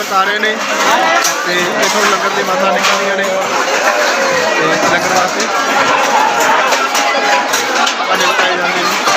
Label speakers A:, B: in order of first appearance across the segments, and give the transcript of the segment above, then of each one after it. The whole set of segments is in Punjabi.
A: ਸੇਵਾਦਾਰ ਵਰਤਾ ਰਹੇ ਨੇ ਤੇ ਇਥੋਂ ਲੰਗਰ ਦੀ ਮਾਤਾ ਨਿਕਲਦੀਆਂ ਨੇ। ਤੇ ਲੰਗਰ ਵਾਸਤੇ ਭਾਂਡੇ ਵਰਤਾਏ ਜਾਂਦੇ ਨੇ।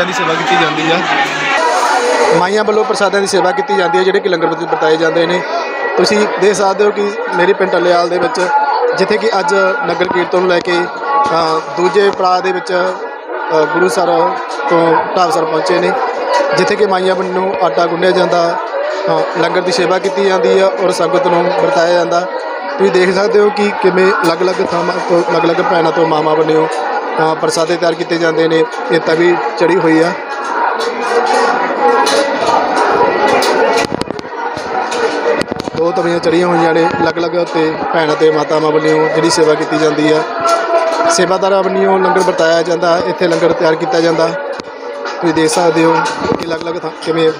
A: ਵੱਲੋਂ ਦੀ ਸੇਵਾ ਕੀਤੀ ਜਾਂਦੀ ਆ। ਮਾਈਆਂ ਵੱਲੋਂ ਪ੍ਰਸਾਦਾਂ ਦੀ ਸੇਵਾ ਕੀਤੀ ਜਾਂਦੀ ਹੈ ਜਿਹੜੇ ਕਿ ਲੰਗਰ ਵਿੱਚ ਵਰਤਾਏ ਜਾਂਦੇ ਨੇ। ਤੁਸੀਂ ਦੇਖ ਸਕਦੇ ਹੋ ਕਿ ਮੇਰੇ ਪਿੰਡ ਟੱਲੇਵਾਲ ਦੇ ਵਿੱਚ ਜਿੱਥੇ ਕਿ ਅੱਜ ਨਗਰ ਕੀਰਤਨ ਨੂੰ ਲੈ ਕੇ ਦੂਜੇ ਪੜਾਅ ਦੇ ਵਿੱਚ ਅ, ਗੁਰੂ ਸਰ ਤੋਂ ਢਾਬਸਰ ਪਹੁੰਚੇ ਨੇ। ਜਿੱਥੇ ਕਿ ਮਾਈਆਂ ਵੱਲੋਂ ਆਟਾ ਗੁੰਨਿਆ ਜਾਂਦਾ ਲੰਗਰ ਦੀ ਸੇਵਾ ਕੀਤੀ ਜਾਂਦੀ ਹੈ ਔਰ ਸੰਗਤ ਨੂੰ ਵਰਤਾਇਆ ਜਾਂਦਾ। ਤੁਸੀਂ ਦੇਖ ਸਕਦੇ ਹੋ ਕਿ ਕਿਵੇਂ ਅਲੱਗ-ਅਲੱਗ ਥਾਵਾਂ ਤੋਂ ਅਲੱਗ-ਅਲੱਗ ਭੈਣਾਂ ਤੋਂ ਮਾਮਾ ਬਣਿਓ ਪ੍ਰਸਾਦੇ ਤਿਆਰ ਕੀਤੇ ਜਾਂਦੇ ਨੇ, ਇਹ ਤਵੀ ਚੜੀ ਹੋਈ ਆ। ਦੋ ਤਵੀਆਂ ਚੜੀਆਂ ਹੋਈਆਂ ਨੇ, ਅਲੱਗ-ਅਲੱਗ ਤੇ ਭੈਣਾਂ ਅਤੇ ਮਾਤਾਵਾਂ ਵੱਲੋਂ ਜਿਹੜੀ ਸੇਵਾ ਕੀਤੀ ਜਾਂਦੀ ਆ। ਸੇਵਾਦਾਰਾਂ ਵੱਲੋਂ ਲੰਗਰ ਵਰਤਾਇਆ ਜਾਂਦਾ, ਇੱਥੇ ਲੰਗਰ ਤਿਆਰ ਕੀਤਾ ਜਾਂਦਾ। ਤੁਸੀਂ ਦੇਖ ਸਕਦੇ ਹੋ ਕਿ ਅਲੱਗ-ਅਲੱਗ ਥਾਂ ਕਿਵੇਂ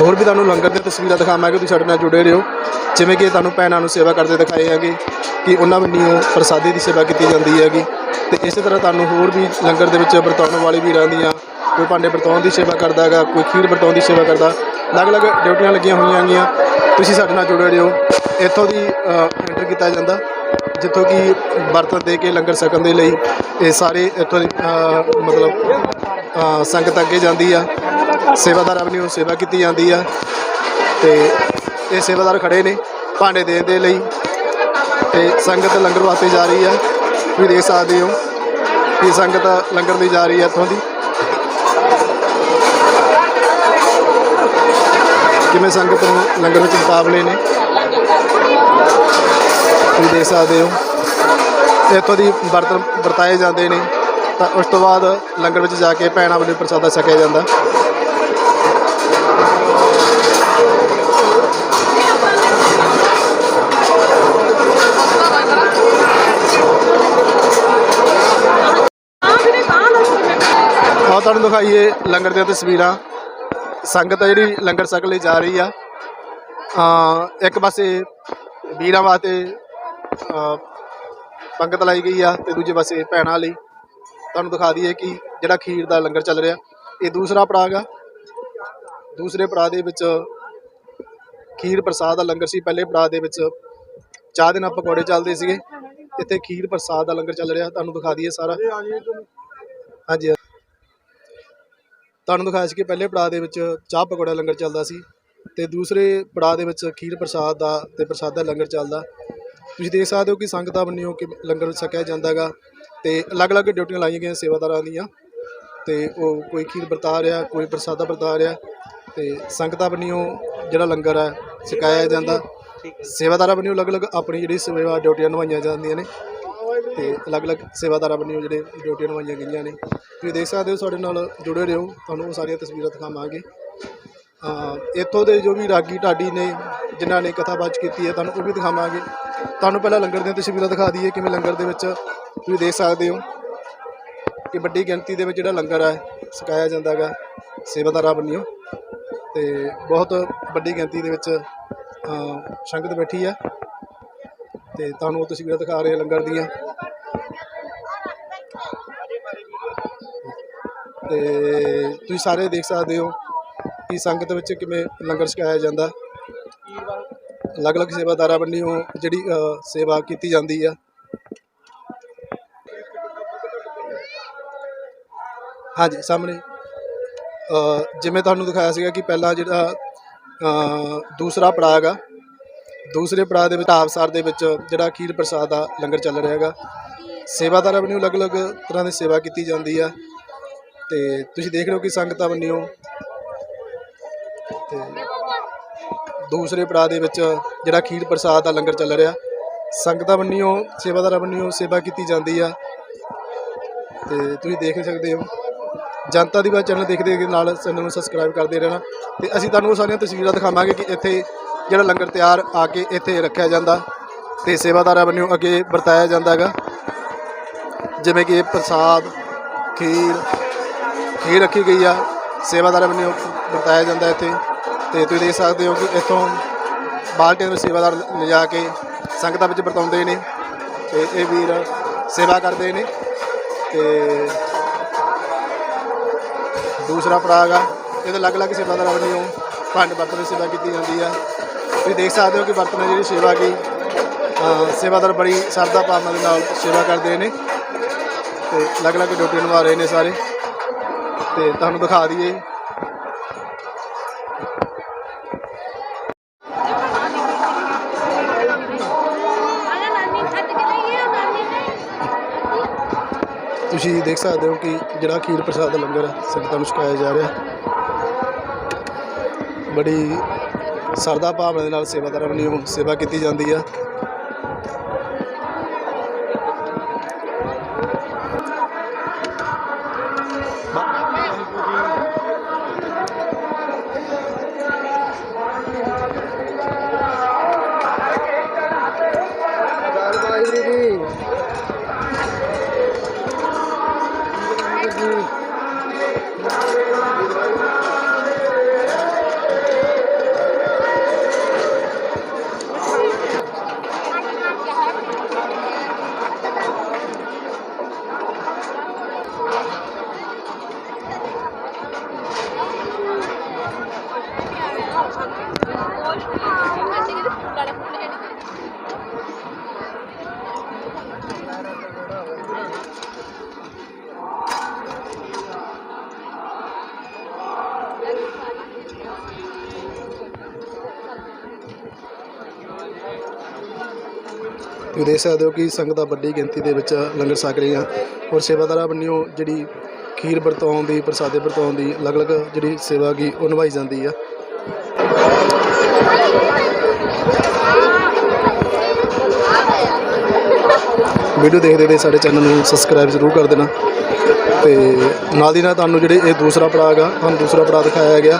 A: ਹੋਰ ਵੀ ਤੁਹਾਨੂੰ ਲੰਗਰ ਦੀਆਂ ਤਸਵੀਰਾਂ ਦਿਖਾਵਾਂਗੇ, ਤੁਸੀਂ ਸਾਡੇ ਨਾਲ ਜੁੜੇ ਰਹੋ। ਜਿਵੇਂ ਕਿ ਤੁਹਾਨੂੰ ਭੈਣਾਂ ਨੂੰ ਸੇਵਾ ਕਰਦੇ ਦਿਖਾਏ ਹੈਗੇ ਕਿ ਉਹਨਾਂ ਵੱਲੋਂ ਪ੍ਰਸਾਦੀ ਦੀ ਸੇਵਾ ਕੀਤੀ ਜਾਂਦੀ ਹੈਗੀ। ਤੇ ਇਸੇ ਤਰ੍ਹਾਂ ਤੁਹਾਨੂੰ ਹੋਰ ਵੀ ਲੰਗਰ ਦੇ ਵਿੱਚ ਵਰਤਾਉਣ ਵਾਲੀ ਵੀ ਰਹਿੰਦੀਆਂ ਕੋਈ ਭਾਂਡੇ ਵਰਤਾਉਣ ਦੀ ਸੇਵਾ ਕਰਦਾ ਹੈਗਾ, ਕੋਈ ਖੀਰ ਵਰਤਾਉਣ ਦੀ ਸੇਵਾ ਕਰਦਾ। ਅਲੱਗ-ਅਲੱਗ ਡਿਊਟੀਆਂ ਲੱਗੀਆਂ ਹੋਈਆਂ ਹੈਗੀਆਂ। ਤੁਸੀਂ ਸਾਡੇ ਨਾਲ ਜੁੜੇ ਰਹੋ। ਇੱਥੋਂ ਦੀ ਐਂਟਰ ਕੀਤਾ ਜਾਂਦਾ, ਜਿੱਥੋਂ ਕਿ ਬਰਤਨ ਦੇ ਕੇ ਲੰਗਰ ਛਕਣ ਦੇ ਲਈ ਇਹ ਸਾਰੇ ਇੱਥੋਂ ਦੀ ਮਤਲਬ ਸੰਗਤ ਅੱਗੇ ਜਾਂਦੀ ਆ। ਸੇਵਾਦਾਰਾਂ ਵੱਲੋਂ ਸੇਵਾ ਕੀਤੀ ਜਾਂਦੀ ਆ ਤੇ ਇਹ ਸੇਵਾਦਾਰ ਖੜੇ ਨੇ ਭਾਂਡੇ ਦੇਣ ਦੇ ਲਈ ਤੇ ਸੰਗਤ ਲੰਗਰ ਵਾਸਤੇ ਜਾ ਰਹੀ ਆ। ਤੁਸੀਂ ਦੇਖ ਸਕਦੇ ਹੋ ਕਿ ਸੰਗਤ ਲੰਗਰ ਲਈ ਜਾ ਰਹੀ ਹੈ ਇੱਥੋਂ ਦੀ। ਕਿਵੇਂ ਸੰਗਤ ਨੂੰ ਲੰਗਰ ਵਿੱਚ ਮੁਕਾਬਲੇ ਨੇ? ਤੁਸੀਂ ਦੇਖ ਸਕਦੇ ਹੋ। ਇੱਥੋਂ ਦੀ ਬਰਤਨ ਵਰਤਾਏ ਜਾਂਦੇ ਨੇ ਤਾਂ ਉਸ ਤੋਂ ਬਾਅਦ ਲੰਗਰ ਵਿੱਚ ਜਾ ਕੇ ਭੈਣਾਂ ਵੱਲੋਂ ਪ੍ਰਸਾਦਾ ਛਕਿਆ ਜਾਂਦਾ। ਤੁਹਾਨੂੰ ਦਿਖਾਈਏ ਲੰਗਰ ਦੀਆਂ ਤਸਵੀਰਾਂ। ਸੰਗਤ ਆ ਜਿਹੜੀ ਲੰਗਰ ਛਕਣ ਲਈ ਜਾ ਰਹੀ ਆ। ਅ ਇੱਕ ਪਾਸੇ ਵੀਰਾਂ ਵਾਸਤੇ ਪੰਗਤ ਲਾਈ ਗਈ ਆ ਤੇ ਦੂਜੇ ਪਾਸੇ ਭੈਣਾਂ ਲਈ। ਤੁਹਾਨੂੰ ਦਿਖਾ ਦਈਏ ਕਿ ਜਿਹੜਾ ਖੀਰ ਦਾ ਲੰਗਰ ਚੱਲ ਰਿਹਾ, ਇਹ ਦੂਸਰਾ ਪੜਾਅ ਗਾ ਦੂਸਰੇ ਪੜਾਅ ਦੇ ਵਿੱਚ ਖੀਰ ਪ੍ਰਸਾਦ ਦਾ ਲੰਗਰ ਸੀ। ਪਹਿਲੇ ਪੜਾਅ ਦੇ ਵਿੱਚ ਚਾਹ ਦੇ ਨਾਲ ਪਕੌੜੇ ਚੱਲਦੇ ਸੀਗੇ। ਇੱਥੇ ਖੀਰ ਪ੍ਰਸਾਦ ਦਾ ਲੰਗਰ ਚੱਲ ਰਿਹਾ। ਤੁਹਾਨੂੰ ਦਿਖਾ ਦਈਏ ਸਾਰਾ। ਹਾਂਜੀ ਤੁਹਾਨੂੰ ਦਿਖਾਇਆ ਸੀ ਕਿ ਪਹਿਲੇ ਪੜਾਅ ਦੇ ਵਿੱਚ ਚਾਹ ਪਕੌੜਾ ਲੰਗਰ ਚੱਲਦਾ ਸੀ ਤੇ ਦੂਸਰੇ ਪੜਾਅ ਦੇ ਵਿੱਚ ਖੀਰ ਪ੍ਰਸਾਦ ਦਾ ਤੇ ਪ੍ਰਸਾਦ ਦਾ ਲੰਗਰ ਚੱਲਦਾ। ਤੁਸੀਂ ਦੇਖ ਸਕਦੇ ਹੋ ਕਿ ਸੰਗਤਾਂ ਵੱਲੋਂ ਕਿ ਲੰਗਰ ਛਕਿਆ ਜਾਂਦਾਗਾ ਤੇ ਅਲੱਗ-ਅਲੱਗ ਡਿਊਟੀਆਂ ਲਾਈਆਂ ਗਈਆਂ ਸੇਵਾਦਾਰਾਂ ਦੀਆਂ ਤੇ ਉਹ ਕੋਈ ਖੀਰ ਵਰਤਾ ਰਿਹਾ ਕੋਈ ਪ੍ਰਸਾਦਾ ਵਰਤਾ ਰਿਹਾ ਤੇ ਸੰਗਤਾਂ ਵੱਲੋਂ ਜਿਹੜਾ ਲੰਗਰ ਹੈ ਛਕਾਇਆ ਜਾਂਦਾ। ਸੇਵਾਦਾਰਾਂ ਵੱਲੋਂ ਅਲੱਗ-ਅਲੱਗ ਆਪਣੀ ਜਿਹੜੀ ਸੇਵਾ ਡਿਊਟੀਆਂ ਨਿਭਾਈਆਂ ਜਾਂਦੀਆਂ ਨੇ। ਤੇ ਅਲੱਗ-ਅਲੱਗ ਸੇਵਾਦਾਰਾਂ ਵੱਲੋਂ ਜਿਹੜੇ ਡਿਊਟੀਆਂ ਨਿਭਾਈਆਂ ਗਈਆਂ ਨੇ। ਤੁਸੀਂ ਦੇਖ ਸਕਦੇ ਹੋ ਸਾਡੇ ਨਾਲ ਜੁੜੇ ਰਹੋ। ਤੁਹਾਨੂੰ ਉਹ ਸਾਰੀਆਂ ਤਸਵੀਰਾਂ ਦਿਖਾਵਾਂਗੇ। ਇੱਥੋਂ ਦੇ ਜੋ ਵੀ ਰਾਗੀ ਢਾਡੀ ਨੇ, ਜਿਨ੍ਹਾਂ ਨੇ ਕਥਾਵਾਚ ਕੀਤੀ ਹੈ, ਤੁਹਾਨੂੰ ਉਹ ਵੀ ਦਿਖਾਵਾਂਗੇ। ਤੁਹਾਨੂੰ ਪਹਿਲਾਂ ਲੰਗਰ ਦੀਆਂ ਤਸਵੀਰਾਂ ਦਿਖਾ ਦਈਏ, ਕਿਵੇਂ ਲੰਗਰ ਦੇ ਵਿੱਚ ਤੁਸੀਂ ਦੇਖ ਸਕਦੇ ਹੋ ਕਿ ਵੱਡੀ ਗਿਣਤੀ ਦੇ ਵਿੱਚ ਜਿਹੜਾ ਲੰਗਰ ਹੈ, ਛਕਾਇਆ ਜਾਂਦਾ ਹੈਗਾ ਸੇਵਾਦਾਰਾਂ ਵੱਲੋਂ। ਤੇ ਬਹੁਤ ਵੱਡੀ ਗਿਣਤੀ ਦੇ ਵਿੱਚ ਸੰਗਤ ਬੈਠੀ ਹੈ। ਤੇ ਤੁਹਾਨੂੰ ਉਹ ਤਸਵੀਰਾਂ ਦਿਖਾ ਰਹੇ ਲੰਗਰ ਦੀਆਂ। ਤੇ ਤੁਸੀਂ ਸਾਰੇ ਦੇਖ ਸਕਦੇ ਹੋ ਕਿ ਸੰਗਤ ਵਿੱਚ ਕਿਵੇਂ ਲੰਗਰ ਛਕਾਇਆ ਜਾਂਦਾ। ਅਲੱਗ-ਅਲੱਗ ਸੇਵਾਦਾਰਾਂ ਵੱਲੋਂ ਜਿਹੜੀ ਅ, ਸੇਵਾ ਕੀਤੀ ਜਾਂਦੀ ਆ। ਹਾਂਜੀ ਸਾਹਮਣੇ ਅ, ਜਿਵੇਂ ਤੁਹਾਨੂੰ ਦਿਖਾਇਆ ਸੀਗਾ ਕਿ ਪਹਿਲਾਂ ਜਿਹੜਾ ਅ, ਦੂਸਰਾ ਪੜਾਅ ਹੈਗਾ ਦੂਸਰੇ ਪੜਾਅ ਦੇ ਵਿੱਚ ਆਵਸਾਰ ਦੇ ਵਿੱਚ ਜਿਹੜਾ ਖੀਰ ਪ੍ਰਸਾਦ ਦਾ ਲੰਗਰ ਚੱਲ ਰਿਹਾ ਹੈਗਾ। ਸੇਵਾਦਾਰਾਂ ਵੱਲੋਂ ਅਲੱਗ-ਅਲੱਗ ਤਰ੍ਹਾਂ ਦੀ ਸੇਵਾ ਕੀਤੀ ਜਾਂਦੀ ਆ। ਤੇ ਤੁਸੀਂ ਦੇਖ ਰਹੇ ਹੋ ਕਿ ਸੰਗਤਾਂ ਵੱਲੋਂ ਤੇ ਦੂਸਰੇ ਪੜਾਅ ਦੇ ਵਿੱਚ ਜਿਹੜਾ ਖੀਰ ਪ੍ਰਸਾਦ ਦਾ ਲੰਗਰ ਚੱਲ ਰਿਹਾ। ਸੰਗਤਾਂ ਵੱਲੋਂ ਸੇਵਾਦਾਰਾਂ ਵੱਲੋਂ ਸੇਵਾ ਕੀਤੀ ਜਾਂਦੀ ਆ। ਤੇ ਤੁਸੀਂ ਦੇਖ ਸਕਦੇ ਹੋ। ਜਨਤਾ ਦੀ ਬਾਤ ਚੈਨਲ ਦੇਖਦੇ ਦੇ ਨਾਲ ਚੈਨਲ ਨੂੰ ਸਬਸਕ੍ਰਾਈਬ ਕਰਦੇ ਰਹਿਣਾ। ਤੇ ਅਸੀਂ ਤੁਹਾਨੂੰ ਉਹ ਸਾਰੀਆਂ ਤਸਵੀਰਾਂ ਦਿਖਾਵਾਂਗੇ ਕਿ ਇੱਥੇ ਜਿਹੜਾ ਲੰਗਰ ਤਿਆਰ ਆ ਕੇ ਇੱਥੇ ਰੱਖਿਆ ਜਾਂਦਾ ਤੇ ਸੇਵਾਦਾਰਾਂ ਵੱਲੋਂ ਅੱਗੇ ਵਰਤਾਇਆ ਜਾਂਦਾ ਹੈਗਾ। ਜਿਵੇਂ ਕਿ ਇਹ ਪ੍ਰਸਾਦ, ਖੀਰ ਖੀਰ ਰੱਖੀ ਗਈ ਆ? ਸੇਵਾਦਾਰਾਂ ਵੱਲੋਂ ਵਰਤਾਇਆ ਜਾਂਦਾ ਇੱਥੇ। ਤੇ ਤੁਸੀਂ ਦੇਖ ਸਕਦੇ ਹੋ ਕਿ ਇੱਥੋਂ ਬਾਲਟੀਆਂ ਵਿੱਚ ਸੇਵਾਦਾਰ ਲਿਜਾ ਕੇ ਸੰਗਤਾਂ ਵਿੱਚ ਵਰਤਾਉਂਦੇ ਨੇ। ਤੇ ਇਹ ਵੀਰ ਸੇਵਾ ਕਰਦੇ ਨੇ। ਤੇ ਦੂਸਰਾ ਪੜਾਅ ਆ, ਇਹਦੇ ਅਲੱਗ-ਅਲੱਗ ਸੇਵਾਦਾਰਾਂ ਵੱਲੋਂ ਭਾਂਡੇ ਬਰਤਨ ਦੀ ਸੇਵਾ ਕੀਤੀ ਜਾਂਦੀ ਆ। ਤੁਸੀਂ ਦੇਖ ਸਕਦੇ ਹੋ ਕਿ ਬਰਤਨ ਦੀ ਜਿਹੜੀ ਸੇਵਾ ਕੀ ਸੇਵਾਦਾਰ ਬੜੀ ਸਰਦਾ ਭਾਵਨਾ ਦੇ ਨਾਲ ਸੇਵਾ ਕਰਦੇ ਨੇ। ਤੇ ਅਲੱਗ-ਅਲੱਗ ਡਿਊਟੀ ਨਿਭਾ ਰਹੇ ਨੇ ਸਾਰੇ। ਤੇ ਤੁਹਾਨੂੰ ਦਿਖਾ ਦਈਏ। ਤੁਸੀਂ ਦੇਖ ਸਕਦੇ ਹੋ ਕਿ ਜਿਹੜਾ ਖੀਰ ਪ੍ਰਸਾਦ ਦਾ ਲੰਗਰ ਹੈ, ਸੰਗਤਾਂ ਨੂੰ ਛਕਾਇਆ ਜਾ ਰਿਹਾ। ਬੜੀ ਸਰਦਾ ਭਾਵਨਾ ਦੇ ਨਾਲ ਸੇਵਾਦਾਰਾਂ ਵੱਲੋਂ ਸੇਵਾ ਕੀਤੀ ਜਾਂਦੀ ਆ। ਤੁਸੀਂ ਦੇਖ ਸਕਦੇ ਹੋ ਕਿ ਸੰਗਤਾਂ ਵੱਡੀ ਗਿਣਤੀ ਦੇ ਵਿੱਚ ਲੰਗਰ ਛਕ ਰਹੀਆਂ ਔਰ ਸੇਵਾਦਾਰਾਂ ਵੱਲੋਂ ਜਿਹੜੀ ਖੀਰ ਵਰਤਾਉਣ ਦੀ, ਪ੍ਰਸਾਦੇ ਵਰਤਾਉਣ ਦੀ ਅਲੱਗ-ਅਲੱਗ ਜਿਹੜੀ ਸੇਵਾ ਕੀ ਉਹ ਨਿਭਾਈ ਜਾਂਦੀ ਆ। ਵੀਡੀਓ ਦੇਖਦੇ ਦੇ ਸਾਡੇ ਚੈਨਲ ਨੂੰ ਸਬਸਕ੍ਰਾਈਬ ਜ਼ਰੂਰ ਕਰ ਦੇਣਾ। ਤੇ ਨਾਲ ਦੀ ਨਾਲ ਤੁਹਾਨੂੰ ਜਿਹੜੇ ਇਹ ਦੂਸਰਾ ਪੜਾਅ ਹੈਗਾ ਤੁਹਾਨੂੰ ਦੂਸਰਾ ਪੜਾਅ ਦਿਖਾਇਆ ਗਿਆ।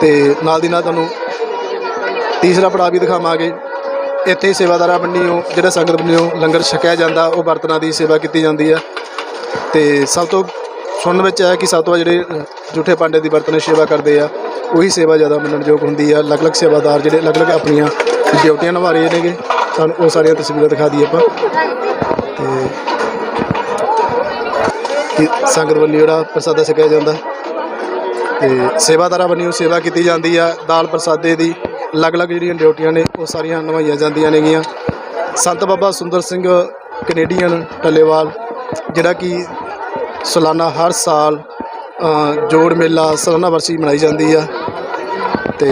A: ਤੇ ਨਾਲ ਦੀ ਨਾਲ ਤੁਹਾਨੂੰ ਤੀਸਰਾ ਪੜਾਅ ਵੀ ਦਿਖਾਵਾਂਗੇ। ਇੱਥੇ ਸੇਵਾਦਾਰਾਂ ਵੱਲੋਂ ਜਿਹੜਾ ਸੰਗਤ ਵੱਲੋਂ ਲੰਗਰ ਛਕਿਆ ਜਾਂਦਾ, ਉਹ ਬਰਤਨਾਂ ਦੀ ਸੇਵਾ ਕੀਤੀ ਜਾਂਦੀ ਆ ਤੇ ਸਭ ਤੋਂ ਸੁਣਨ ਵਿੱਚ ਆਇਆ ਕਿ ਸਭ ਤੋਂ ਵੱਧ ਜਿਹੜੇ ਜੂਠੇ ਪਾਂਡੇ ਦੀ ਬਰਤਨ ਸੇਵਾ ਕਰਦੇ ਆ, ਉਹੀ ਸੇਵਾ ਜ਼ਿਆਦਾ ਮੰਨਣਯੋਗ ਹੁੰਦੀ ਆ। ਅਲੱਗ-ਅਲੱਗ ਸੇਵਾਦਾਰ ਜਿਹੜੇ ਅਲੱਗ-ਅਲੱਗ ਆਪਣੀਆਂ ਡਿਊਟੀਆਂ ਨਿਭਾ ਰਹੇ ਨੇਗੇ, ਤੁਹਾਨੂੰ ਉਹ ਸਾਰੀਆਂ ਤਸਵੀਰਾਂ ਦਿਖਾ ਦਈਏ ਆਪਾਂ। ਤੇ ਸੰਗਤ ਵੱਲੋਂ ਜਿਹੜਾ ਪ੍ਰਸਾਦਾ ਛਕਿਆ ਜਾਂਦਾ, ਤੇ ਸੇਵਾਦਾਰਾਂ ਵੱਲੋਂ ਸੇਵਾ ਕੀਤੀ ਜਾਂਦੀ ਆ, ਦਾਲ ਪ੍ਰਸਾਦੇ ਦੀ। ਅਲੱਗ-ਅਲੱਗ ਜਿਹੜੀਆਂ ਡਿਊਟੀਆਂ ਨੇ, ਉਹ ਸਾਰੀਆਂ ਨਿਭਾਈਆਂ ਜਾਂਦੀਆਂ ਨੇਗੀਆਂ। ਸੰਤ ਬਾਬਾ ਸੁੰਦਰ ਸਿੰਘ ਕੈਨੇਡੀਅਨ ਟੱਲੇਵਾਲ, ਜਿਹੜਾ ਕਿ ਸਾਲਾਨਾ ਹਰ ਸਾਲ ਜੋੜ ਮੇਲਾ, ਸਾਲਾਨਾ ਵਰਸੀ ਮਨਾਈ ਜਾਂਦੀ ਆ। ਤੇ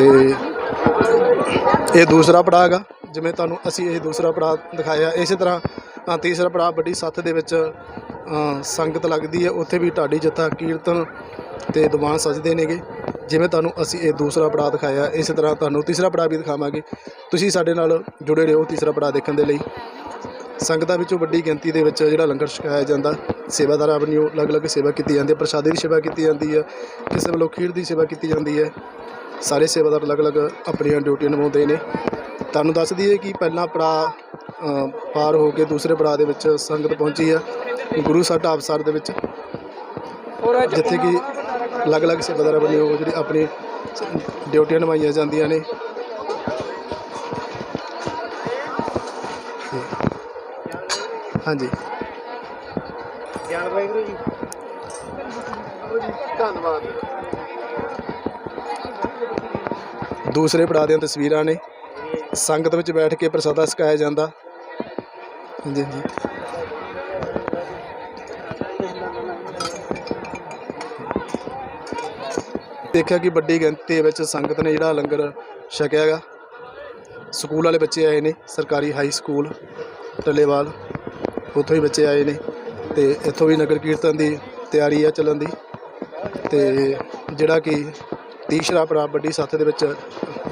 A: ਇਹ ਦੂਸਰਾ ਪੜਾਅ ਹੈਗਾ, ਜਿਵੇਂ ਤੁਹਾਨੂੰ ਅਸੀਂ ਇਹ ਦੂਸਰਾ ਪੜਾਅ ਦਿਖਾਇਆ। ਇਸੇ ਤਰ੍ਹਾਂ ਤੀਸਰਾ ਪੜਾਅ ਵੱਡੀ ਸੱਥ ਦੇ ਵਿੱਚ ਸੰਗਤ ਲੱਗਦੀ ਹੈ ਉੱਥੇ ਵੀ ਢਾਡੀ ਜਥਾ, ਕੀਰਤਨ ਤੇ ਦੀਵਾਨ ਸਜਦੇ ਨੇਗੇ। ਜਿਵੇਂ ਤੁਹਾਨੂੰ ਅਸੀਂ ਇਹ ਦੂਸਰਾ ਪੜਾਅ ਦਿਖਾਇਆ, ਇਸੇ ਤਰ੍ਹਾਂ ਤੁਹਾਨੂੰ ਤੀਸਰਾ ਪੜਾਅ ਵੀ ਦਿਖਾਵਾਂਗੇ। ਤੁਸੀਂ ਸਾਡੇ ਨਾਲ ਜੁੜੇ ਰਹੋ ਤੀਸਰਾ ਪੜਾਅ ਦੇਖਣ ਦੇ ਲਈ। ਸੰਗਤਾਂ ਵਿੱਚੋਂ ਵੱਡੀ ਗਿਣਤੀ ਦੇ ਵਿੱਚ ਜਿਹੜਾ ਲੰਗਰ ਛਕਾਇਆ ਜਾਂਦਾ, ਸੇਵਾਦਾਰਾਂ ਵੱਲੋਂ ਅਲੱਗ-ਅਲੱਗ ਸੇਵਾ ਕੀਤੀ ਜਾਂਦੀ ਹੈ, ਪ੍ਰਸ਼ਾਦੇ ਦੀ ਸੇਵਾ ਕੀਤੀ ਜਾਂਦੀ ਹੈ, ਕਿਸੇ ਵੱਲੋਂ ਖੀਰ ਦੀ ਸੇਵਾ ਕੀਤੀ ਜਾਂਦੀ ਹੈ। ਸਾਰੇ ਸੇਵਾਦਾਰ ਅਲੱਗ-ਅਲੱਗ ਆਪਣੀਆਂ ਡਿਊਟੀਆਂ ਨਿਭਾਉਂਦੇ ਨੇ। ਤੁਹਾਨੂੰ ਦੱਸ ਦਈਏ ਕਿ ਪਹਿਲਾ ਪੜਾਅ ਪਾਰ ਹੋ ਕੇ ਦੂਸਰੇ ਪੜਾਅ ਦੇ ਵਿੱਚ ਸੰਗਤ ਪਹੁੰਚੀ ਹੈ, ਗੁਰੂ ਸਾਹਿਬ ਢਾਬ ਸਰ ਦੇ ਵਿੱਚ। ਜਿੱਥੇ ਕਿ ਅਲੱਗ-ਅਲੱਗ ਸੇਵਾਦਾਰਾਂ ਵੱਲੋਂ ਜਿਹੜੀ ਆਪਣੀ ਡਿਊਟੀਆਂ ਨਿਭਾਈਆਂ ਜਾਂਦੀਆਂ ਨੇ। ਹਾਂਜੀ।
B: ਗਿਆਨ ਵਾਹਿਗੁਰੂ ਜੀ। ਧੰਨਵਾਦ।
A: ਦੂਸਰੇ ਪੜਾਅ ਦੀਆਂ ਤਸਵੀਰਾਂ ਨੇ। ਸੰਗਤ ਵਿੱਚ ਬੈਠ ਕੇ ਪ੍ਰਸਾਦਾ ਛਕਾਇਆ ਜਾਂਦਾ। ਹਾਂਜੀ ਹਾਂਜੀ। ਦੇਖਿਆ ਕਿ ਵੱਡੀ ਗਿਣਤੀ ਵਿੱਚ ਸੰਗਤ ਨੇ ਜਿਹੜਾ ਲੰਗਰ ਛਕਿਆ ਹੈਗਾ। ਸਕੂਲ ਵਾਲੇ ਬੱਚੇ ਆਏ ਨੇ, ਸਰਕਾਰੀ ਹਾਈ ਸਕੂਲ ਟੱਲੇਵਾਲ, ਉੱਥੋਂ ਹੀ ਬੱਚੇ ਆਏ ਨੇ ਤੇ ਇੱਥੋਂ ਵੀ ਨਗਰ ਕੀਰਤਨ ਦੀ ਤਿਆਰੀ ਆ ਚੱਲਣ ਦੀ ਤੇ ਜਿਹੜਾ ਕਿ ਤੀਸਰਾ ਪੜਾਅ ਵੱਡੀ ਸੱਥ ਦੇ ਵਿੱਚ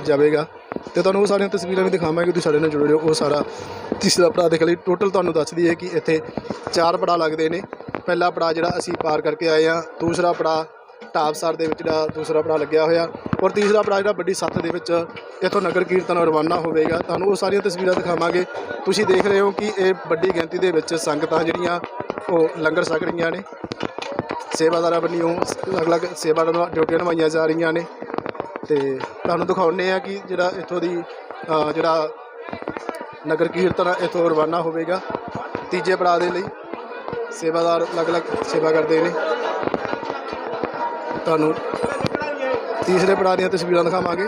A: ਜਾਵੇਗਾ ਤੇ ਤੁਹਾਨੂੰ ਉਹ ਸਾਰੀਆਂ ਤਸਵੀਰਾਂ ਵੀ ਦਿਖਾਵਾਂਗੇ, ਤੁਸੀਂ ਸਾਡੇ ਨਾਲ ਜੁੜੇ ਰਹੋ, ਉਹ ਸਾਰਾ ਤੀਸਰਾ ਪੜਾਅ ਦੇਖ ਲਈ। ਟੋਟਲ ਤੁਹਾਨੂੰ ਦੱਸ ਦਈਏ ਕਿ ਇੱਥੇ ਚਾਰ ਪੜਾਅ ਲੱਗਦੇ ਨੇ। ਪਹਿਲਾ ਪੜਾਅ ਜਿਹੜਾ ਅਸੀਂ ਪਾਰ ਕਰਕੇ ਆਏ ਆ ਦੂਸਰਾ ਪੜਾਅ ਢਾਬਸਰ ਦੇ ਵਿੱਚ ਜਿਹੜਾ ਦੂਸਰਾ ਪੜਾਅ ਲੱਗਿਆ ਹੋਇਆ। ਔਰ ਤੀਸਰਾ ਪੜਾਅ ਜਿਹੜਾ ਵੱਡੀ ਸੱਥ ਦੇ ਵਿੱਚ ਇੱਥੋਂ ਨਗਰ ਕੀਰਤਨ ਰਵਾਨਾ ਹੋਵੇਗਾ। ਤੁਹਾਨੂੰ ਉਹ ਸਾਰੀਆਂ ਤਸਵੀਰਾਂ ਦਿਖਾਵਾਂਗੇ। ਤੁਸੀਂ ਦੇਖ ਰਹੇ ਹੋ ਕਿ ਇਹ ਵੱਡੀ ਗਿਣਤੀ ਦੇ ਵਿੱਚ ਸੰਗਤਾਂ ਜਿਹੜੀਆਂ ਉਹ ਲੰਗਰ ਛਕ ਰਹੀਆਂ ਨੇ। ਸੇਵਾਦਾਰਾਂ ਵੱਲੋਂ ਅਲੱਗ-ਅਲੱਗ ਸੇਵਾ ਨਿਭਾ- ਡਿਊਟੀਆਂ ਨਿਭਾਈਆਂ ਜਾ ਰਹੀਆਂ ਨੇ। ਤੇ ਤੁਹਾਨੂੰ ਦਿਖਾਉਂਦੇ ਆ ਕਿ ਜਿਹੜਾ ਇੱਥੋਂ ਦੀ ਜਿਹੜਾ ਨਗਰ ਕੀਰਤਨ ਇੱਥੋਂ ਰਵਾਨਾ ਹੋਵੇਗਾ। ਤੀਜੇ ਪੜਾਅ ਦੇ ਲਈ ਸੇਵਾਦਾਰ ਅਲੱਗ-ਅਲੱਗ ਸੇਵਾ ਕਰਦੇ ਨੇ। ਤੁਹਾਨੂੰ ਤੀਸਰੇ ਪੜਾਅ ਦੀਆਂ ਤਸਵੀਰਾਂ ਦਿਖਾਵਾਂਗੇ।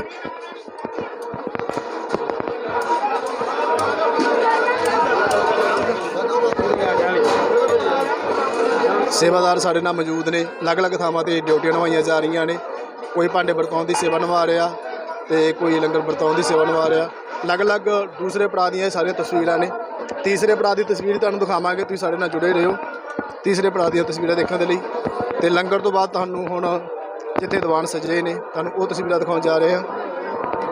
A: ਸੇਵਾਦਾਰ ਸਾਡੇ ਨਾਲ ਮੌਜੂਦ ਨੇ। ਅਲੱਗ-ਅਲੱਗ ਥਾਵਾਂ ਤੇ ਡਿਊਟੀਆਂ ਨਿਭਾਈਆਂ ਜਾ ਰਹੀਆਂ ਨੇ। ਕੋਈ ਭਾਂਡੇ ਵਰਤਾਉਣ ਦੀ ਸੇਵਾ ਨਿਭਾ ਰਿਹਾ ਤੇ ਕੋਈ ਲੰਗਰ ਵਰਤਾਉਣ ਦੀ ਸੇਵਾ ਨਿਭਾ ਰਿਹਾ। ਅਲੱਗ-ਅਲੱਗ ਦੂਸਰੇ ਪੜਾਅ ਦੀਆਂ ਇਹ ਸਾਰੀਆਂ ਤਸਵੀਰਾਂ ਨੇ। ਤੀਸਰੇ ਪੜਾਅ ਦੀ ਤਸਵੀਰ ਤੁਹਾਨੂੰ ਦਿਖਾਵਾਂਗੇ। ਤੁਸੀਂ ਸਾਡੇ ਨਾਲ ਜੁੜੇ ਰਹੋ। ਤੀਸਰੇ ਪੜਾਅ ਦੀਆਂ ਤਸਵੀਰਾਂ ਦੇਖਣ ਦੇ ਲਈ। ਤੇ ਲੰਗਰ ਤੋਂ ਬਾਅਦ ਤੁਹਾਨੂੰ ਹੁਣ ਜਿੱਥੇ ਦੀਵਾਨ ਸਜੇ ਨੇ, ਤੁਹਾਨੂੰ ਉਹ ਤਸਵੀਰਾਂ ਦਿਖਾਉਣ ਜਾ ਰਹੇ ਆ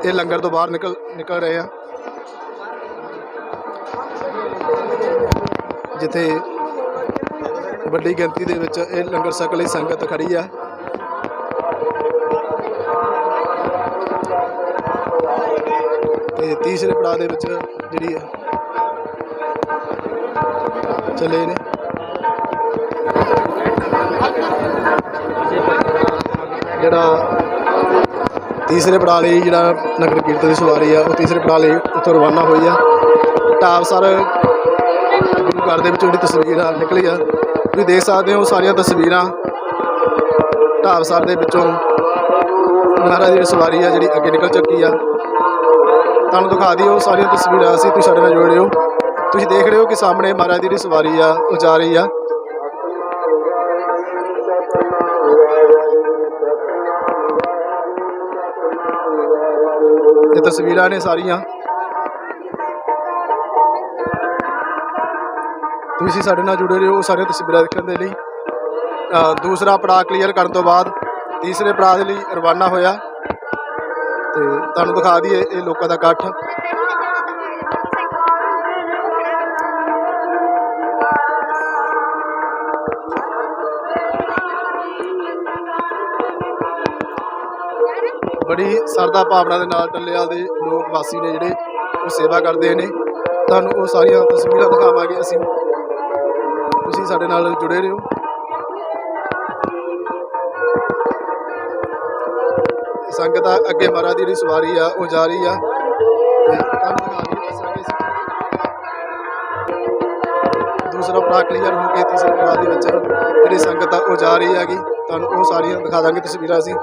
A: ਇਹ ਲੰਗਰ ਤੋਂ ਬਾਹਰ ਨਿਕਲ ਨਿਕਲ ਰਹੇ ਆ ਜਿੱਥੇ ਵੱਡੀ ਗਿਣਤੀ ਦੇ ਵਿੱਚ ਇਹ ਲੰਗਰ ਛਕ ਲਈ ਸੰਗਤ ਖੜੀ ਆ। ਤੇ ਤੀਸਰੇ ਪੜਾਅ ਦੇ ਵਿੱਚ ਜਿਹੜੀ ਚਲੇ ਨੇ। ਜਿਹੜਾ ਤੀਸਰੇ ਪੜਾਅ ਲਈ ਜਿਹੜਾ ਨਗਰ ਕੀਰਤਨ ਦੀ ਸਵਾਰੀ ਆ, ਉਹ ਤੀਸਰੇ ਪੜਾਅ ਲਈ ਉੱਥੋਂ ਰਵਾਨਾ ਹੋਈ ਆ। ਟਾਪਸਰ ਗੁਰੂ ਘਰ ਦੇ ਵਿੱਚ ਜਿਹੜੀ ਤਸਵੀਰ ਆ, ਨਿਕਲੀ ਆ। ਤੁਸੀਂ ਦੇਖ ਸਕਦੇ ਹੋ ਸਾਰੀਆਂ ਤਸਵੀਰਾਂ ਢਾਬਸਰ ਦੇ ਵਿੱਚੋਂ। ਮਹਾਰਾਜ ਦੀ ਸਵਾਰੀ ਆ, ਜਿਹੜੀ ਅੱਗੇ ਨਿਕਲ ਚੁੱਕੀ ਆ। ਤੁਹਾਨੂੰ ਦਿਖਾ ਦਿਓ ਸਾਰੀਆਂ ਤਸਵੀਰਾਂ, ਅਸੀਂ ਤੁਸੀਂ ਸਾਡੇ ਨਾਲ ਜੁੜ ਰਹੇ ਹੋ। ਤੁਸੀਂ ਦੇਖ ਰਹੇ ਹੋ ਕਿ ਸਾਹਮਣੇ ਮਹਾਰਾਜ ਦੀ ਜਿਹੜੀ ਸਵਾਰੀ ਆ, ਉਹ ਜਾ ਰਹੀ ਆ। ਤਸਵੀਰਾਂ ਨੇ ਸਾਰੀਆਂ। ਤੁਸੀਂ ਸਾਡੇ ਨਾਲ ਜੁੜੇ ਰਹੋ ਉਹ ਸਾਰੀਆਂ ਤਸਵੀਰਾਂ ਦੇਖਣ ਦੇ ਲਈ। ਅ, ਦੂਸਰਾ ਪੜਾਅ ਕਲੀਅਰ ਕਰਨ ਤੋਂ ਬਾਅਦ ਤੀਸਰੇ ਪੜਾਅ ਦੇ ਲਈ ਰਵਾਨਾ ਹੋਇਆ। ਤੇ ਤੁਹਾਨੂੰ ਦਿਖਾ ਦਈਏ ਇਹ ਲੋਕਾਂ ਦਾ ਇਕੱਠ। ਬੜੀ ਸਰਦਾ ਭਾਵਨਾ ਦੇ ਨਾਲ ਟੱਲਿਆਲ ਦੇ ਲੋਕ ਵਾਸੀ ਨੇ ਜਿਹੜੇ ਉਹ ਸੇਵਾ ਕਰਦੇ ਨੇ। ਤੁਹਾਨੂੰ ਉਹ ਸਾਰੀਆਂ ਤਸਵੀਰਾਂ ਦਿਖਾਵਾਂਗੇ ਅਸੀਂ। ਤੁਸੀਂ ਸਾਡੇ ਨਾਲ ਜੁੜੇ ਰਹੋ। ਸੰਗਤ ਆ ਅੱਗੇ ਮਹਾਰਾਜ ਦੀ ਜਿਹੜੀ ਸਵਾਰੀ ਆ, ਉਹ ਜਾ ਰਹੀ ਆ। ਤੇ ਤੁਹਾਨੂੰ ਦਿਖਾ ਕੇ ਦੱਸਾਂਗੇ ਦੂਸਰਾ ਪੜਾਅ ਕਲੀਅਰ ਹੋ ਕੇ ਤੀਸਰੇ ਪੜਾਅ ਦੇ ਵਿੱਚ ਜਿਹੜੀ ਸੰਗਤ ਆ, ਉਹ ਜਾ ਰਹੀ ਹੈਗੀ। ਤੁਹਾਨੂੰ ਉਹ ਸਾਰੀਆਂ ਦਿਖਾ ਦਾਂਗੇ ਤਸਵੀਰਾਂ ਅਸੀਂ।